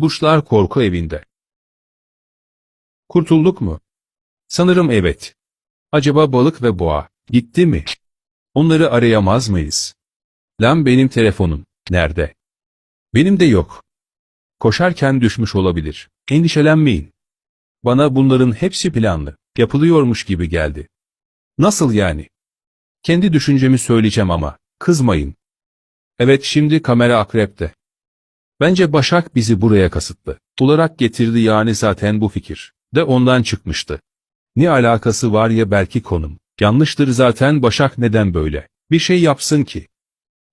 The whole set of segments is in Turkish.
Burçlar korku evinde. Kurtulduk mu? Sanırım evet. Acaba balık ve boğa gitti mi? Onları arayamaz mıyız? Lan benim telefonum nerede? Benim de yok. Koşarken düşmüş olabilir. Endişelenmeyin. Bana bunların hepsi planlı, yapılıyormuş gibi geldi. Nasıl yani? Kendi düşüncemi söyleyeceğim ama, kızmayın. Evet şimdi kamera akrepte. Bence Başak bizi buraya kasıtlı. Olarak getirdi yani zaten bu fikir. De ondan çıkmıştı. Ne alakası var ya belki konum. Yanlıştır zaten Başak neden böyle? Bir şey yapsın ki.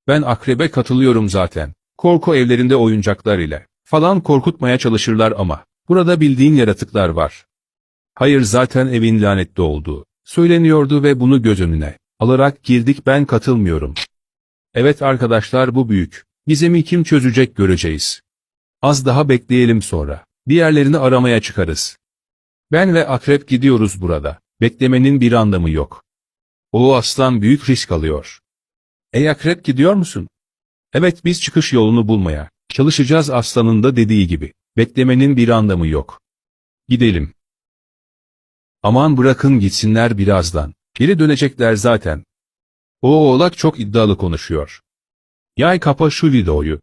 Ben akrebe katılıyorum zaten. Korku evlerinde oyuncaklar ile falan korkutmaya çalışırlar ama burada bildiğin yaratıklar var. Hayır zaten evin lanetli olduğu söyleniyordu ve bunu göz önüne alarak girdik ben katılmıyorum. Evet arkadaşlar bu büyük. Gizemi kim çözecek göreceğiz. Az daha bekleyelim sonra. Diğerlerini aramaya çıkarız. Ben ve Akrep gidiyoruz burada. Beklemenin bir anlamı yok. O aslan büyük risk alıyor. Ey Akrep gidiyor musun? Evet biz çıkış yolunu bulmaya çalışacağız aslanın da dediği gibi. Beklemenin bir anlamı yok. Gidelim. Aman bırakın gitsinler birazdan. Geri dönecekler zaten. O oğlak çok iddialı konuşuyor. Yay kapa şu videoyu.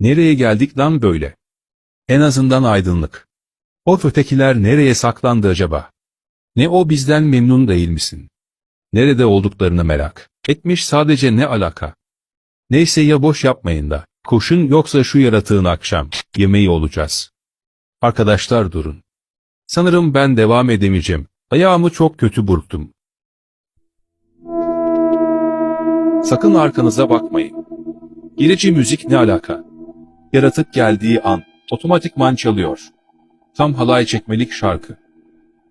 Nereye geldik lan böyle? En azından aydınlık. O ötekiler nereye saklandı acaba? Ne o bizden memnun değil misin? Nerede olduklarını merak etmiş sadece ne alaka? Neyse ya boş yapmayın da. Koşun yoksa şu yaratığın akşam yemeği olacağız. Arkadaşlar durun. Sanırım ben devam edemeyeceğim. Ayağımı çok kötü burktum. Sakın arkanıza bakmayın. Gerici müzik ne alaka? Yaratık geldiği an otomatikman çalıyor. Tam halay çekmelik şarkı.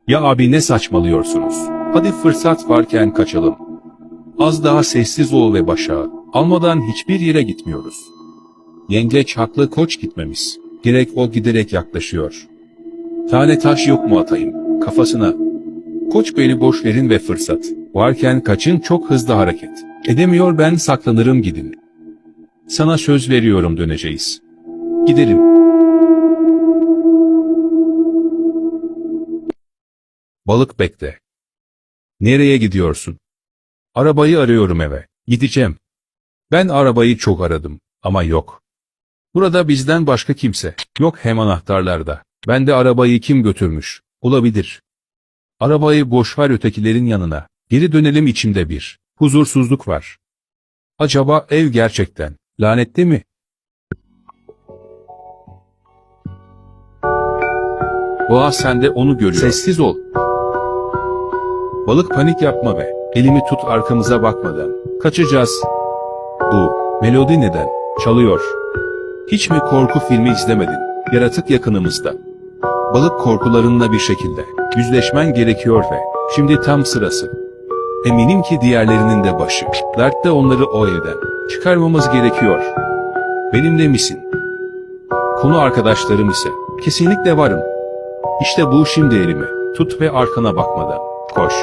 Ya abi ne saçmalıyorsunuz? Hadi fırsat varken kaçalım. Az daha sessiz ol ve başa. Almadan hiçbir yere gitmiyoruz. Yengeç haklı koç gitmemiz. Gerek o giderek yaklaşıyor. Tane taş yok mu atayım? Kafasına. Koç beni boş verin ve fırsat. Varken kaçın çok hızlı hareket. Edemiyor ben saklanırım gidin. Sana söz veriyorum döneceğiz. Gidelim. Balık bekle. Nereye gidiyorsun? Arabayı arıyorum eve. Gideceğim. Ben arabayı çok aradım ama yok. Burada bizden başka kimse yok hem anahtarlarda. Ben de arabayı kim götürmüş? Olabilir. Arabayı boş ver ötekilerin yanına. Geri dönelim içimde bir. Huzursuzluk var. Acaba ev gerçekten lanetli mi? Boğa sen de onu görüyor. Sessiz ol. Balık panik yapma be. Elimi tut arkamıza bakmadan. Kaçacağız. Bu melodi neden? Çalıyor. Hiç mi korku filmi izlemedin? Yaratık yakınımızda. Balık korkularınla bir şekilde yüzleşmen gerekiyor ve şimdi tam sırası. Eminim ki diğerlerinin de başı. Dertte onları o evden çıkarmamız gerekiyor. Benimle misin? Konu arkadaşlarım ise kesinlikle varım. İşte bu şimdi elimi. Tut ve arkana bakmadan koş.